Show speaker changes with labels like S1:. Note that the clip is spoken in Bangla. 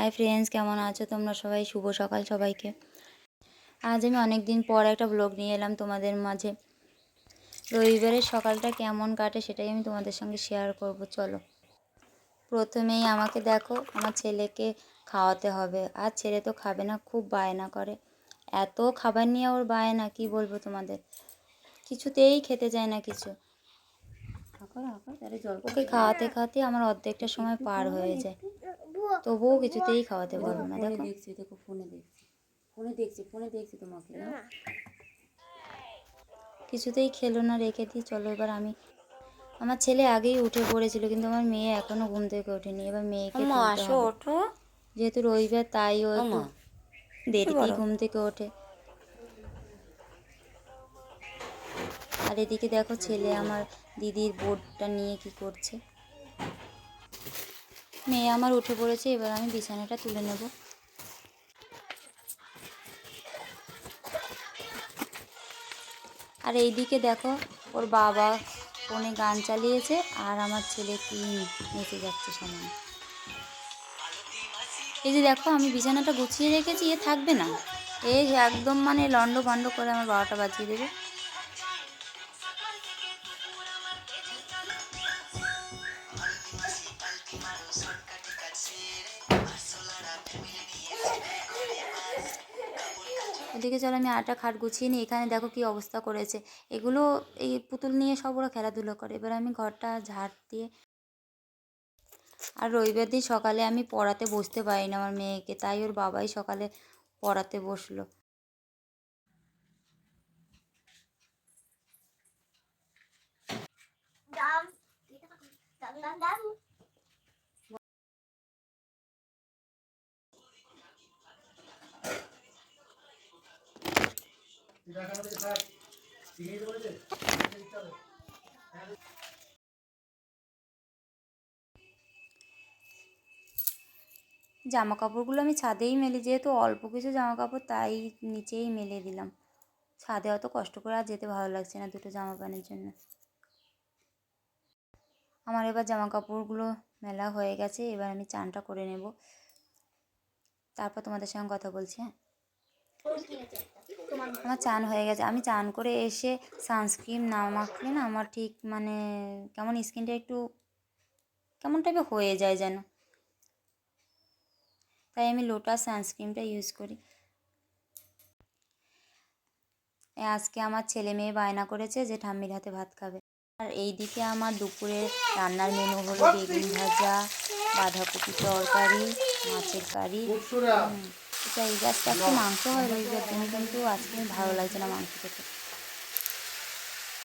S1: হাই ফ্রেন্ডস কেমন আছো তোমরা সবাই? শুভ সকাল সবাইকে। আজ আমি অনেক দিন পর একটা ব্লগ নিয়ে এলাম তোমাদের মাঝে। রবিবারের সকালটা কেমন কাটে সেটাই আমি তোমাদের সঙ্গে শেয়ার করব চলো। প্রথমেই আমাকে দেখো আমার ছেলেকে খাওয়াতে হবে। আর ছেলে তো খাবে না খুব বায়না করে। এত খাবার নিয়ে ওর বায়না কি বলব তোমাদের? কিছুতেই খেতে চায় না কিছু। ওকে খাওয়াতে খাওয়াতে আমার অর্ধেকটা সময় পার হয়ে যায়। তবুও কিছুতেই খাওয়াতে পারব না দেখো
S2: দেখছি দেখো ফোনে দেখছি ফোনে দেখছি ফোনে দেখছি তোমাকে না
S1: কিছুতেই খেলো না রেখে দিই চলো এবার আমি আমার ছেলে আগেই উঠে পড়েছিল কিন্তু আমার মেয়ে এখনও ঘুম থেকে ওঠেনি এবার মেয়েকে হবে।
S2: ওঠো
S1: যেহেতু রবিবার তাই ও দেরিতেই ঘুম থেকে ওঠে আর এদিকে দেখো ছেলে আমার দিদির বোর্ডটা নিয়ে কি করছে মেয়ে আমার উঠে পড়েছে, এবার আমি বিছানাটা তুলে নেব। আর এইদিকে দেখো, ওর বাবা ফোনে গান চালিয়েছে, আর আমার ছেলে কি নেচে যাচ্ছে সময় এই যে দেখো, আমি বিছানাটা গুছিয়ে রেখেছি, এ থাকবে না। এ একদম মানে লন্ড ভন্ড করে আমার বারোটা বাজিয়ে দেবে। এদিকে চলো, আমি আটা খাট গুছিয়ে নিই। এখানে দেখো কি অবস্থা করেছে। এগুলো এই পুতুল নিয়ে সব ওরা খেলাধুলো করে। এবার আমি ঘরটা ঝাড় দিয়ে আর রবিবার দিন সকালে আমি পড়াতে বসতে পারি না আমার মেয়েকে। তাই ওর বাবাই সকালে পড়াতে বসল। জামা কাপড়গুলো আমি ছাদেই মেলি, যেহেতু অল্প কিছু জামা কাপড় তাই নিচেই মেলে দিলাম। ছাদে অত কষ্ট করে আর যেতে ভালো লাগছে না দুটো জামা প্যান্টের জন্য। আমার এবার জামা কাপড়গুলো মেলা হয়ে গেছে, এবার আমি চানটা করে নেব। তারপর তোমাদের সঙ্গে কথা বলছি হ্যাঁ? আমার চান হয়ে গেছে। আমি চান করে এসে সানস্ক্রিন না মাখলে না আমার ঠিক মানে কেমন স্কিনটা একটু কেমন টাইপের হয়ে যায় যেন। তাই আমি লোটাস সানস্ক্রিনটা ইউজ করি। আজকে আমার ছেলে মেয়ে বায়না করেছে যে ঠাম্মির হাতে ভাত খাবে। আর এই দিকে আমার দুপুরে রান্নার মেনু হলো বেগুন ভাজা বাঁধাকপি তরকারি মাছের কারি। এই গাছটা একটু মাংস হয় রবিবার দিন কিন্তু আজকে ভালো লাগছে না মাংস খেতে।